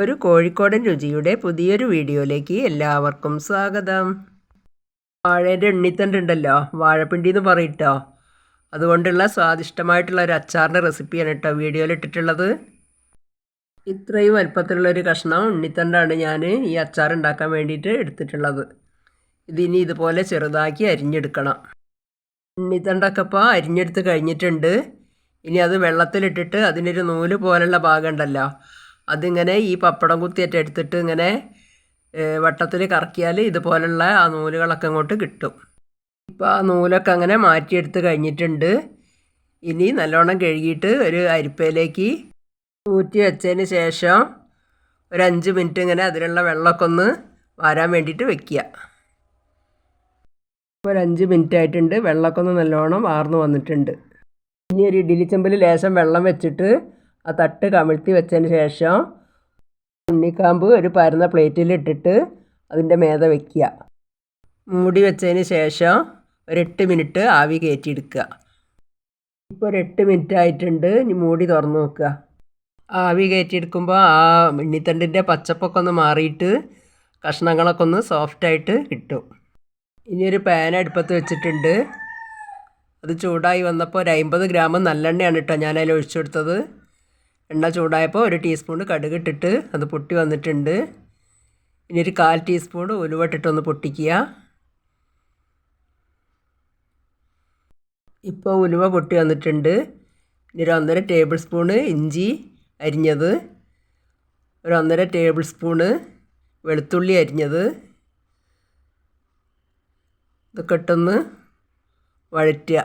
ഒരു കോഴിക്കോടൻ രുചിയുടെ പുതിയൊരു വീഡിയോയിലേക്ക് എല്ലാവർക്കും സ്വാഗതം. വാഴേന്റെ എണ്ണിത്തണ്ടുണ്ടല്ലോ വാഴപ്പിണ്ടി എന്ന് പറയിട്ടോ? അതുകൊണ്ടുള്ള സ്വാദിഷ്ടമായിട്ടുള്ള ഒരു അച്ചാറിന്റെ റെസിപ്പിയാണ് കേട്ടോ വീഡിയോയിൽ ഇട്ടിട്ടുള്ളത്. ഇത്രയും വലുപ്പത്തിലുള്ള ഒരു കഷ്ണം ഉണ്ണിത്തണ്ടാണ് ഞാൻ ഈ അച്ചാർ ഉണ്ടാക്കാൻ വേണ്ടിയിട്ട് എടുത്തിട്ടുള്ളത്. ഇതിനി ഇതുപോലെ ചെറുതാക്കി അരിഞ്ഞെടുക്കണം. ഉണ്ണിത്തണ്ടൊക്കെ ഇപ്പോൾ അരിഞ്ഞെടുത്ത് കഴിഞ്ഞിട്ടുണ്ട്. ഇനി അത് വെള്ളത്തിലിട്ടിട്ട് അതിനൊരു നൂൽ പോലുള്ള ഭാഗം ഉണ്ടല്ലോ. അതിങ്ങനെ ഈ പപ്പടം കുത്തിയിട്ട് എടുത്തിട്ട് ഇങ്ങനെ വട്ടത്തിൽ കറക്കിയാൽ ഇതുപോലുള്ള ആ നൂലുകളൊക്കെ അങ്ങോട്ട് കിട്ടും. ഇപ്പോൾ ആ നൂലൊക്കെ അങ്ങനെ മാറ്റിയെടുത്ത് കഴിഞ്ഞിട്ടുണ്ട്. ഇനി നല്ലോണം കഴുകിയിട്ട് ഒരു അരിപ്പയിലേക്ക് ഊറ്റി വെച്ചതിന് ശേഷം ഒരു അഞ്ച് മിനിറ്റ് ഇങ്ങനെ അതിലുള്ള വെള്ളമൊക്കെ ഒന്ന് വാരാൻ വേണ്ടിയിട്ട് വെക്കുക. ഇപ്പോൾ ഒരു അഞ്ച് മിനിറ്റ് ആയിട്ടുണ്ട്. വെള്ളമൊക്കെ ഒന്ന് നല്ലോണം വാർന്നു വന്നിട്ടുണ്ട്. ഇനി ഒരു ഇഡ്ഡലി ചെമ്പിൽ ലേശം വെള്ളം വെച്ചിട്ട് ആ തട്ട് കമിഴ്ത്തി വെച്ചതിന് ശേഷം ഉണ്ണിക്കാമ്പ് ഒരു പരന്ന പ്ലേറ്റിൽ ഇട്ടിട്ട് അതിന്റെ മേത വയ്ക്കുക മൂടി വെച്ചതിന് ശേഷം ഒരു എട്ട് മിനിറ്റ് ആവി കയറ്റിയെടുക്കുക. ഇപ്പോൾ ഒരു എട്ട് മിനിറ്റ് ആയിട്ടുണ്ട്. ഇനി മൂടി തുറന്ന് നോക്കുക. ആവി കയറ്റിയെടുക്കുമ്പോൾ ആ ഉണ്ണിത്തണ്ടിന്റെ പച്ചപ്പൊക്കെ ഒന്ന് മാറിയിട്ട് കഷ്ണങ്ങളൊക്കെ ഒന്ന് സോഫ്റ്റായിട്ട് കിട്ടും. ഇനി ഒരു പാൻ അടുപ്പത്ത് വെച്ചിട്ടുണ്ട്. അത് ചൂടായി വന്നപ്പോൾ ഒരു അമ്പത് ഗ്രാം നല്ലെണ്ണയാണ് കേട്ടോ ഞാൻ ഒഴിച്ചു കൊടുത്തത്. എണ്ണ ചൂടായപ്പോൾ ഒരു ടീസ്പൂൺ കടുക് ഇട്ടിട്ട് അത് പൊട്ടി വന്നിട്ടുണ്ട്. ഇനി ഒരു കാൽ ടീസ്പൂൺ ഉലുവ ഇട്ടിട്ടൊന്ന് പൊട്ടിക്കുക. ഇപ്പോൾ ഉലുവ പൊട്ടി വന്നിട്ടുണ്ട്. ഇനി ഒരു ഒന്നര ടേബിൾ സ്പൂണ് ഇഞ്ചി അരിഞ്ഞത്. ഒരു ഒന്നര ടേബിൾ സ്പൂണ് വെളുത്തുള്ളി അരിഞ്ഞത്. ഇതൊക്കെ ഇട്ടൊന്ന് വഴറ്റുക.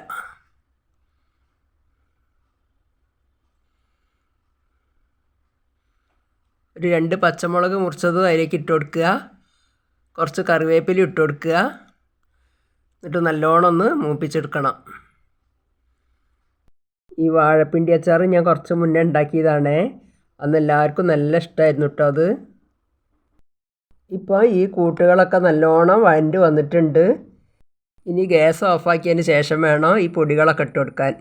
ഒരു രണ്ട് പച്ചമുളക് മുറിച്ചതും അതിലേക്ക് ഇട്ട് കൊടുക്കുക. കുറച്ച് കറിവേപ്പില ഇട്ട് കൊടുക്കുക. എന്നിട്ട് നല്ലോണം ഒന്ന് മൂപ്പിച്ചെടുക്കണം. ഈ വാഴപ്പിണ്ടി അച്ചാർ ഞാൻ കുറച്ച് മുന്നേ ഉണ്ടാക്കിയതാണേ. അന്ന് എല്ലാവർക്കും നല്ല ഇഷ്ടമായിരുന്നു കേട്ടോ അത്. ഇപ്പോൾ ഈ കൂട്ടുകളൊക്കെ നല്ലോണം വഴണ്ട് വന്നിട്ടുണ്ട്. ഇനി ഗ്യാസ് ഓഫാക്കിയതിന് ശേഷം വേണം ഈ പൊടികളൊക്കെ ഇട്ട് കൊടുക്കാൻ.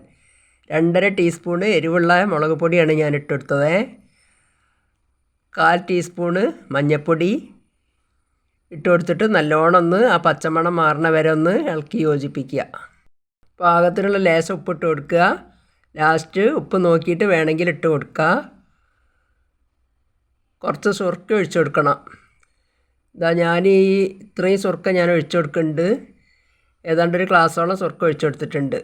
രണ്ടര ടീസ്പൂണ് എരിവുള്ള മുളക് പൊടിയാണ് ഞാൻ ഇട്ടെടുത്തത് കാൽ ടീസ്പൂണ് മഞ്ഞൾപ്പൊടി ഇട്ട് കൊടുത്തിട്ട് നല്ലോണം ഒന്ന് ആ പച്ചമണം മാറണ വരെ ഒന്ന് ഇളക്കി യോജിപ്പിക്കുക. പാകത്തിനുള്ള ലേശം ഉപ്പിട്ട് കൊടുക്കുക. ലാസ്റ്റ് ഉപ്പ് നോക്കിയിട്ട് വേണമെങ്കിൽ ഇട്ട് കൊടുക്കുക. കുറച്ച് സുർക്ക ഒഴിച്ചു കൊടുക്കണം. ഇതാ ഞാൻ ഈ ഇത്രയും സുർക്ക ഞാൻ ഒഴിച്ചു കൊടുക്കുന്നുണ്ട്. ഏതാണ്ട് ഒരു ഗ്ലാസ്സോളം സുർക്ക ഒഴിച്ചു കൊടുത്തിട്ടുണ്ട്.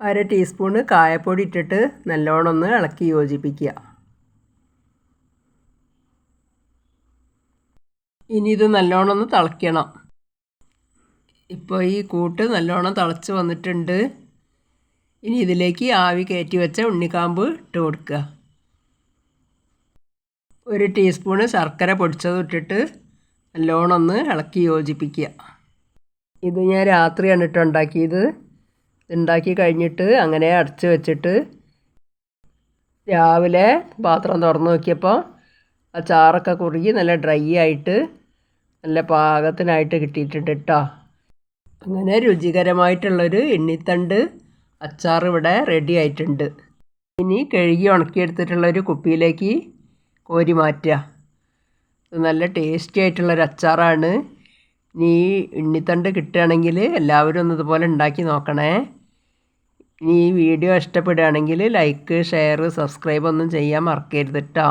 അര ടീസ്പൂണ് കായപ്പൊടി ഇട്ടിട്ട് നല്ലോണം ഒന്ന് ഇളക്കി യോജിപ്പിക്കുക. ഇനി ഇത് നല്ലോണം ഒന്ന് തിളയ്ക്കണം. ഇപ്പോൾ ഈ കൂട്ട് നല്ലോണം തിളച്ച് വന്നിട്ടുണ്ട്. ഇനി ഇതിലേക്ക് ആവി കയറ്റി വെച്ച ഉണ്ണിക്കാമ്പ് ഇട്ട് കൊടുക്കുക. ഒരു ടീസ്പൂണ് ശർക്കര പൊടിച്ചത് ഇട്ടിട്ട് നല്ലോണം ഒന്ന് ഇളക്കി യോജിപ്പിക്കുക. ഇത് ഞാൻ രാത്രിയാണ് ഇട്ട് ഉണ്ടാക്കിയത്. ഉണ്ടാക്കി കഴിഞ്ഞിട്ട് അങ്ങനെ അടച്ച് വെച്ചിട്ട് രാവിലെ പാത്രം തുറന്ന് നോക്കിയപ്പോൾ ആ ചാറൊക്കെ കുറുകി നല്ല ഡ്രൈ ആയിട്ട് നല്ല പാകത്തിനായിട്ട് കിട്ടിയിട്ടുണ്ട് കേട്ടോ അങ്ങനെ രുചികരമായിട്ടുള്ളൊരു എണ്ണിത്തണ്ട് അച്ചാർ ഇവിടെ റെഡി ആയിട്ടുണ്ട്. ഇനി കഴുകി ഉണക്കിയെടുത്തിട്ടുള്ളൊരു കുപ്പിയിലേക്ക് കോരി മാറ്റുക. നല്ല ടേസ്റ്റി ആയിട്ടുള്ളൊരു അച്ചാറാണ്. ഇനി എണ്ണിത്തണ്ട് കിട്ടുകയാണെങ്കിൽ എല്ലാവരും ഒന്ന് ഇതുപോലെ ഉണ്ടാക്കി നോക്കണേ. ഇനി ഈ വീഡിയോ ഇഷ്ടപ്പെടുകയാണെങ്കിൽ ലൈക്ക് ഷെയർ സബ്സ്ക്രൈബ് ഒന്നും ചെയ്യാൻ മറക്കരുത് കേട്ടോ